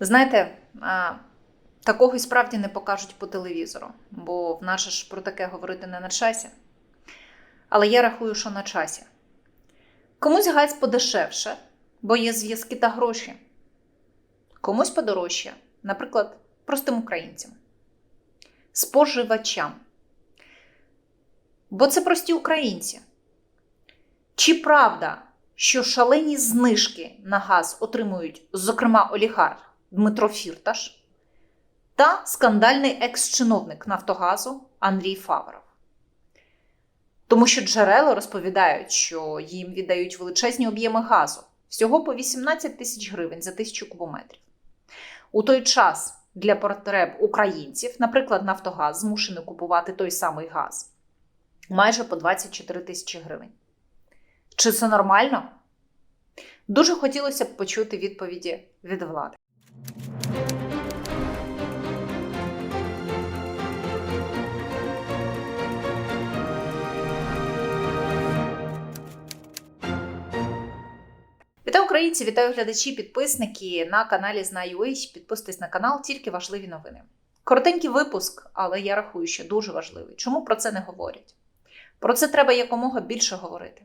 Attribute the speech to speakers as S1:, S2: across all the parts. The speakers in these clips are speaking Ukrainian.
S1: Знаєте, такого і справді не покажуть по телевізору, бо в наше ж про таке говорити не на часі. Але я рахую, що на часі. Комусь газ подешевше, бо є зв'язки та гроші. Комусь подорожче, наприклад, простим українцям, споживачам. Бо це прості українці. Чи правда, що шалені знижки на газ отримують, зокрема, олігарх Дмитро Фірташ та скандальний екс-чиновник Нафтогазу Андрій Фаворов? Тому що джерела розповідають, що їм віддають величезні об'єми газу всього по 18 тисяч гривень за тисячу кубометрів. У той час для потреб українців, наприклад, Нафтогаз змушений купувати той самий газ майже по 24 тисячі гривень. Чи це нормально? Дуже хотілося б почути відповіді від влади. Вітаю українці, вітаю глядачі, підписники на каналі Знаю.ua. Підписуйтесь на канал, тільки важливі новини. Коротенький випуск, але я рахую, що дуже важливий. Чому про це не говорять? Про це треба якомога більше говорити.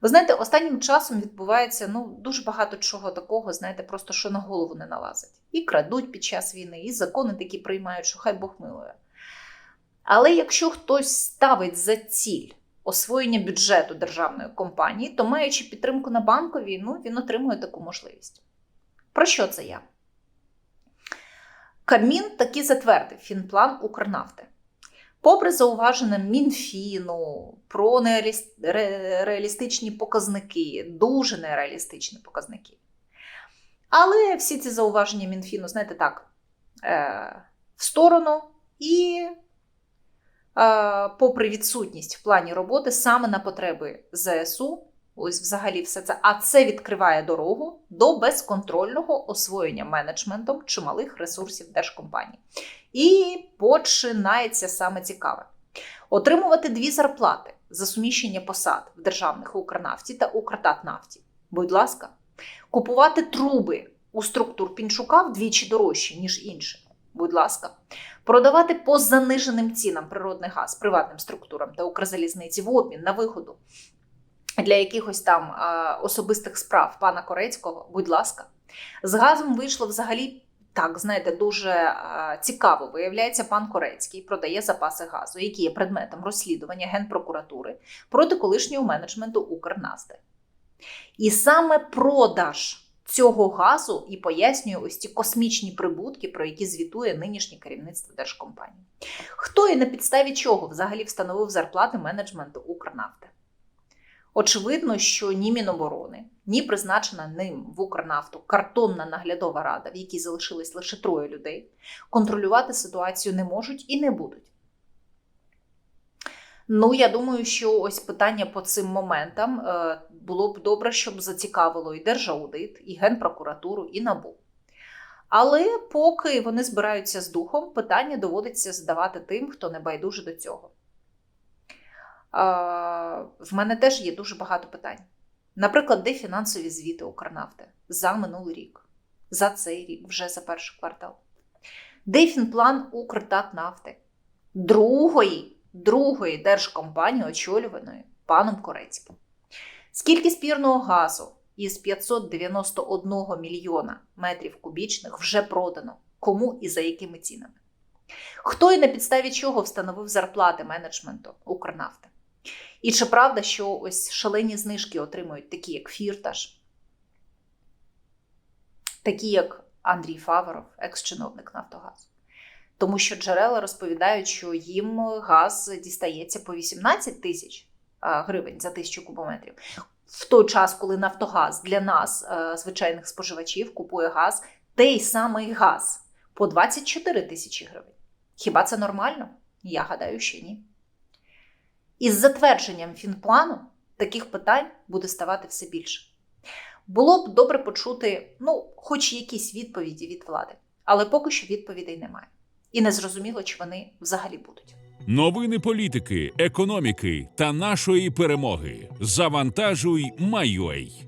S1: Ви знаєте, останнім часом відбувається ну, дуже багато чого такого, знаєте, просто що на голову не налазить. І крадуть під час війни, і закони такі приймають, що хай Бог милує. Але якщо хтось ставить за ціль освоєння бюджету державної компанії, то маючи підтримку на банковій, ну, він отримує таку можливість. Про що це я? Кабмін таки затвердив фінплан Укрнафти. Попри зауваження Мінфіну про нереалістичні показники, дуже нереалістичні показники. Але всі ці зауваження Мінфіну, знаєте, так, е, в сторону і, е, попри відсутність в плані роботи саме на потреби ЗСУ, ось взагалі все це, а це відкриває дорогу до безконтрольного освоєння менеджментом чималих ресурсів держкомпаній. І починається саме цікаве: отримувати дві зарплати за суміщення посад в державних Укрнафті та Укртатнафті. Будь ласка, купувати труби у структур Пінчука вдвічі дорожче, ніж інші. Будь ласка, продавати по заниженим цінам природний газ приватним структурам та Укрзалізниці в обмін на вигоду для якихось там особистих справ пана Корецького. Будь ласка, з газом вийшло взагалі. Так, знаєте, дуже цікаво виявляється, пан Корецький продає запаси газу, які є предметом розслідування Генпрокуратури проти колишнього менеджменту Укрнасти. І саме продаж цього газу і пояснює ось ці космічні прибутки, про які звітує нинішнє керівництво держкомпанії. Хто і на підставі чого взагалі встановив зарплати менеджменту Укрнафти? Очевидно, що ні Міноборони, ні призначена ним в Укрнафту картонна наглядова рада, в якій залишилось лише троє людей, контролювати ситуацію не можуть і не будуть. Ну, я думаю, що ось питання по цим моментам е, було б добре, щоб зацікавило і Держаудит, і Генпрокуратуру, і НАБУ. Але поки вони збираються з духом, питання доводиться задавати тим, хто не байдуже до цього. В мене теж є дуже багато питань. Наприклад, де фінансові звіти Укрнафти за минулий рік, за цей рік, вже за перший квартал. Де фінплан Укртатнафти, другої, другої держкомпанії, очолюваної паном Корецьким. Скільки спірного газу із 591 мільйона метрів кубічних вже продано, кому і за якими цінами? Хто і на підставі чого встановив зарплати менеджменту Укрнафти? І чи правда, що ось шалені знижки отримують такі, як Фірташ, такі, як Андрій Фаворов, екс-чиновник Нафтогазу? Тому що джерела розповідають, що їм газ дістається по 18 тисяч гривень за тисячу кубометрів. В той час, коли Нафтогаз для нас, звичайних споживачів, купує газ, той самий газ по 24 тисячі гривень. Хіба це нормально? Я гадаю, що ні. Із затвердженням фінплану таких питань буде ставати все більше. Було б добре почути, ну, хоч якісь відповіді від влади, але поки що відповідей немає. І не зрозуміло, чи вони взагалі будуть.
S2: Новини політики, економіки та нашої перемоги. Завантажуй, Майой.